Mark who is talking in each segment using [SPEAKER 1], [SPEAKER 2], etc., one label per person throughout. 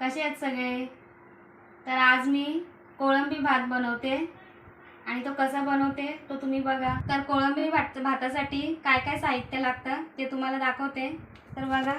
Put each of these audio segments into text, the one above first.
[SPEAKER 1] कसे आहेत सगळे? तर आज मी कोळंबी भात बनवते. आणि तो कसा बनवते तो तुम्ही बघा. तर कोळंबी भात भातासाठी काय काय साहित्य लागतं ते तुम्हाला दाखवते. तर बघा.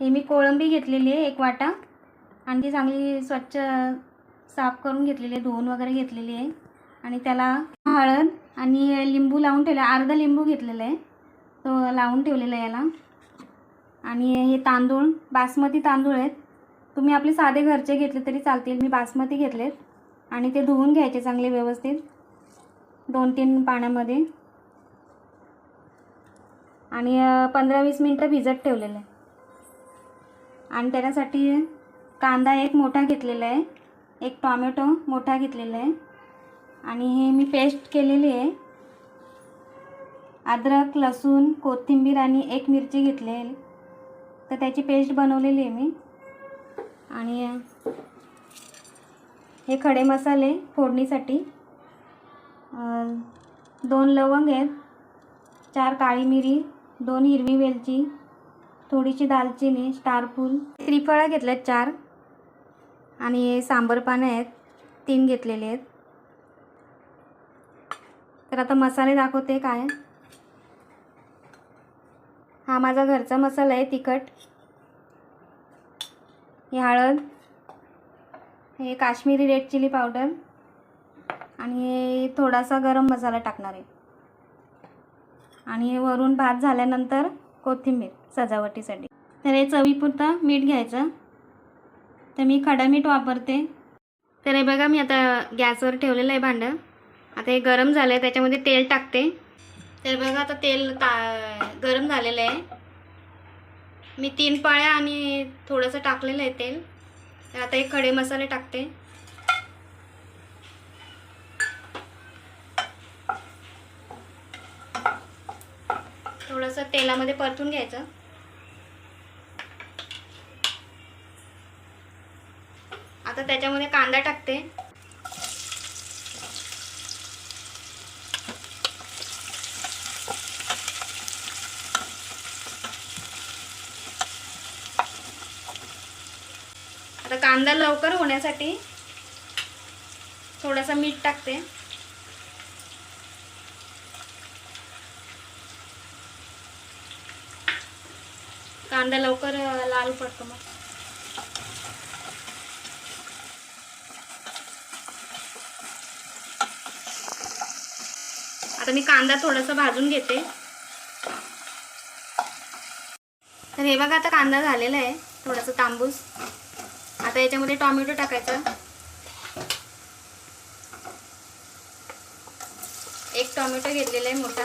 [SPEAKER 1] हे मी कोळंबी घेतलेली आहे एक वाटा. आणि ती चांगली स्वच्छ साफ करून घेतलेली आहे धुवून वगैरे घेतलेली आहे. आणि त्याला हळद आणि लिंबू लावून ठेवला अर्धा लिंबू घेतलेला आहे. तो लावून ठेवलेला आहे याला. आणि हे तांदूळ बासमती तांदूळ आहेत. तुम्ही आपले साधे घरचे घेतले तरी चालतील. मी बासमती घेतलेत. आणि ते धुवून घ्यायचे चांगले व्यवस्थित. दोन तीन पाण्यामध्ये. आणि पंधरा वीस मिनटं भिजत ठेवलेलं. आहे आणि त्याच्यासाठी कांदा एक मोठा घेतलेला आहे. एक टॉमॅटो मोठा घेतलेला आहे. आणि हे मी पेस्ट केलेली आहे. अद्रक लसूण कोथिंबीर आणि एक मिरची घेतली आहे तर त्याची पेस्ट बनवलेली आहे मी. आणि हे खडे मसाले फोडणीसाठी. दोन लवंग आहेत चार काळी मिरी दोन हिरवी वेलची थोडीशी दालचिनी स्टारफूल त्रिफळं घेतल्यात चार. आणि सांबर पानं आहेत तीन घेतलेले आहेत. तर आता मसाले दाखवते काय. हा माझा घरचा मसाला आहे तिखट. ही हळद. हे काश्मीरी रेड चिली पावडर. आणि हे थोडासा गरम मसाला टाकणार आहे. आणि वरून भात झाल्यानंतर कोथिंबीर सजावटीसाठी. तर हे चवीपुरतं मीठ घ्यायचं. तर मी खडा मीठ वापरते. तर हे बघा मी आता गॅसवर ठेवलेलं आहे भांडं. आता हे गरम झालं आहे त्याच्यामध्ये तेल टाकते. तर बघा आता तेल ता गरम झालेलं आहे. मी तीन पाळ्या आणि थोडंसं टाकलेलं आहे तेल. तर आता एक खडे मसाले टाकते. थोडंसं तेलामध्ये परतून घ्यायचं. आता त्याच्यामध्ये कांदा टाकते. आता कांदा लवकर होण्यासाठी थोडासा मीठ टाकते. कांदा लवकर लाल पडतो मग. आता मी कांदा थोडासा भाजून घेते. तर हे बघा आता कांदा झालेला आहे थोडासा तांबूस. आता याच्यामध्ये टॉमॅटो टाकायचं. एक टॉमॅटो घेतलेला आहे मोठा.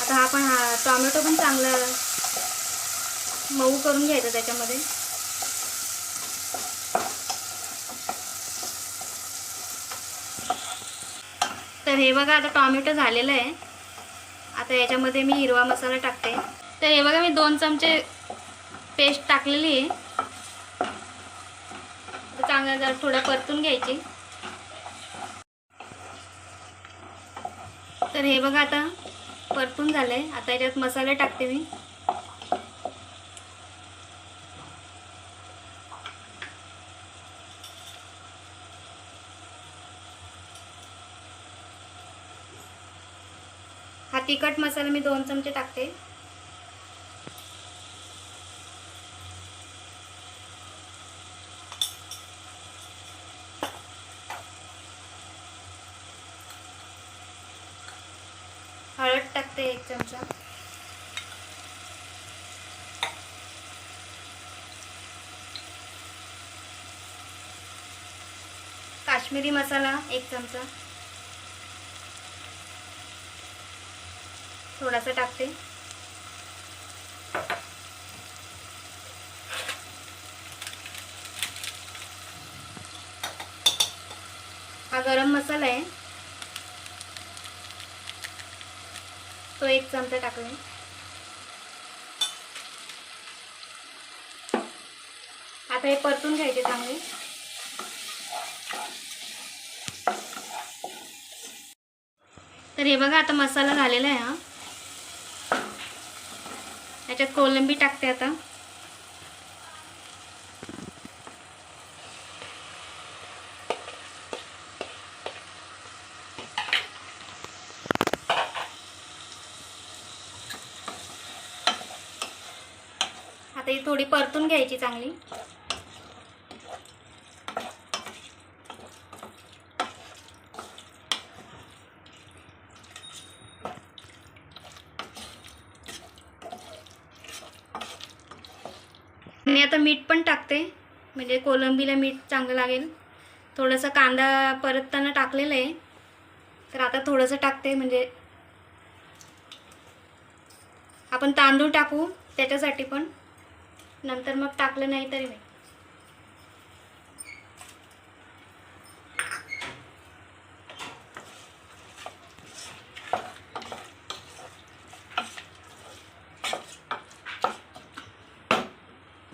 [SPEAKER 1] आता हा पण हा टॉमॅटो पण चांगला मऊ करून घ्यायचा त्याच्यामध्ये. तर हे बघा आता टॉमॅटो झालेलं आहे. आता याच्यामध्ये मी हिरवा मसाला टाकते. तर हे बघा मी दोन चमचे पेस्ट टाकलेली आहे. चांगलं जर थोडं परतून घ्यायची. तर हे बघा आता परतून झालंय. आता याच्यात मसाले टाकते मी. हा तिखट मसाला मी दोन चमचे टाकते. हळद टाकते एक चमचा. काश्मीरी मसाला एक चमचा. थोडासा टाकते. हा गरम मसाला आहे. तो एक चमचा टाकून. आता हे परतून घ्यायचे चांगले. तर हे बघा आता मसाला झालेला आहे हा. याच्यात कोलंबी टाकते आता. थोडी परतून घ्यायची चांगली. मी आता मीठ पण टाकते. म्हणजे कोलंबीला मीठ चांगलं लागेल. थोडंसं कांदा परतताना टाकलेलं आहे. तर आता थोडंसं टाकते म्हणजे आपण तांदूळ टाकू त्याच्यासाठी पण. नंतर मग टाकलं नाही तरी मी.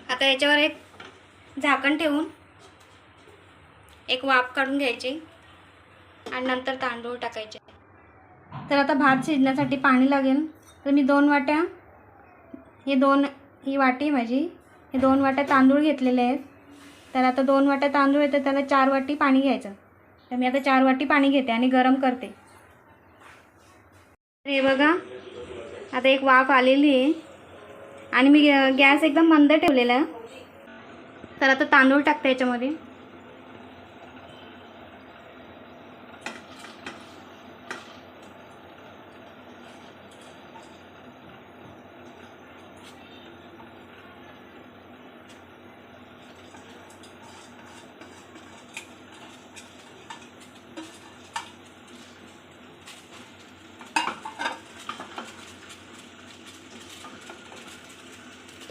[SPEAKER 1] आता याच्यावर एक झाकण ठेवून एक वाफ काढून घ्यायची आणि नंतर तांदूळ टाकायचे. तर आता भात शिजण्यासाठी पाणी लागेल. तर मी दोन वाट्या हे दोन ही वाटी आहे माझी हे दोन वाट्या तांदूळ घेतलेले आहेत. तर आता दोन वाट्या तांदूळ येतं त्याला चार वाटी पाणी घ्यायचं. तर मी आता चार वाटी पाणी घेते आणि गरम करते. तर हे बघा आता एक वाफ आलेली आहे. आणि मी गॅ- गॅस एकदम मंद ठेवलेला तर आता तांदूळ टाकते याच्यामध्ये.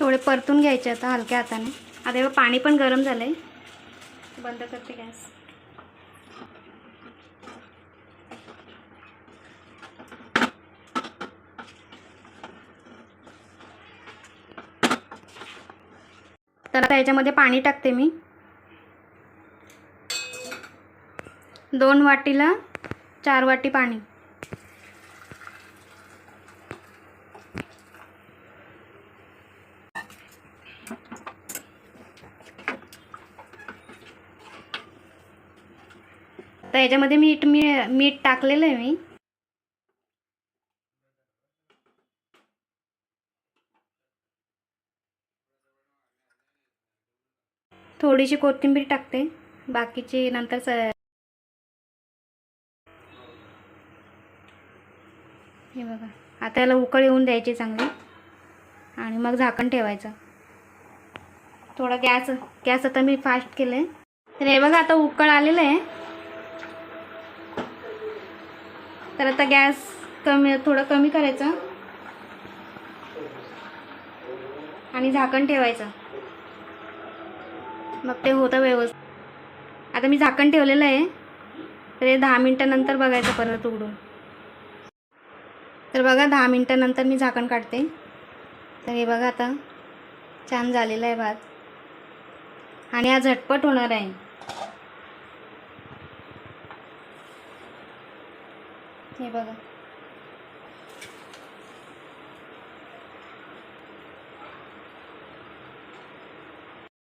[SPEAKER 1] थोडे परतून घ्यायचे आता हलक्या हाताने. आता हे पाणी पण गरम झालं आहे बंद करते गॅस. तर आता याच्यामध्ये पाणी टाकते मी. दोन वाटीला चार वाटी पाणी. तर याच्यामध्ये मीठ मी मीठ टाकलेलं आहे मी. थोडीशी कोथिंबीर टाकते. बाकीची नंतर स हे बघा. आता याला उकळ येऊन द्यायची चांगली. आणि मग झाकण ठेवायचं. थोडा गॅस गॅस आता मी फास्ट केलं आहे तर हे बघा आता उकळ आलेलं आहे. तर आता गॅस कमी थोडं कमी करायचं. आणि झाकण ठेवायचं. मग ते होतं व्यवस्थित. आता मी झाकण ठेवलेलं आहे. तर हे दहा मिनटानंतर बघायचं परत उघडून. तर बघा दहा मिनटानंतर मी झाकण काढते. तर हे बघा आता छान झालेलं आहे भात. आणि हा झटपट होणार आहे. हे बघा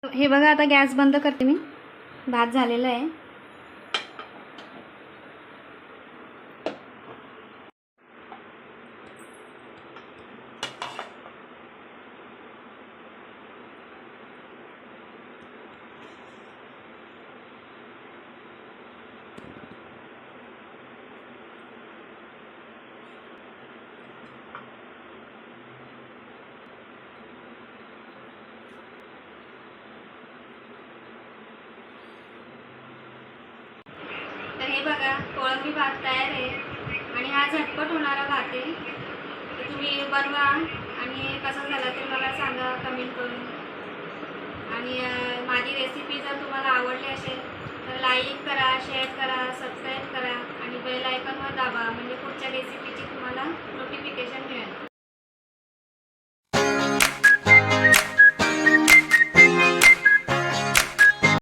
[SPEAKER 1] हे बघा आता गॅस बंद करते मी. भात झालेला आहे. बघा कोळंबी भात तयार आहे. आणि हा झटपट होणारा भात आहे. तुम्ही बनवा आणि कसा झाला ते मला सांगा कमेंट करून. आणि माझी रेसिपी जर तुम्हाला आवडली असेल तर लाईक करा शेअर करा सबस्क्राईब करा आणि बेल आयकनवर दाबा. म्हणजे पुढच्या रेसिपीची तुम्हाला नोटिफिकेशन मिळेल.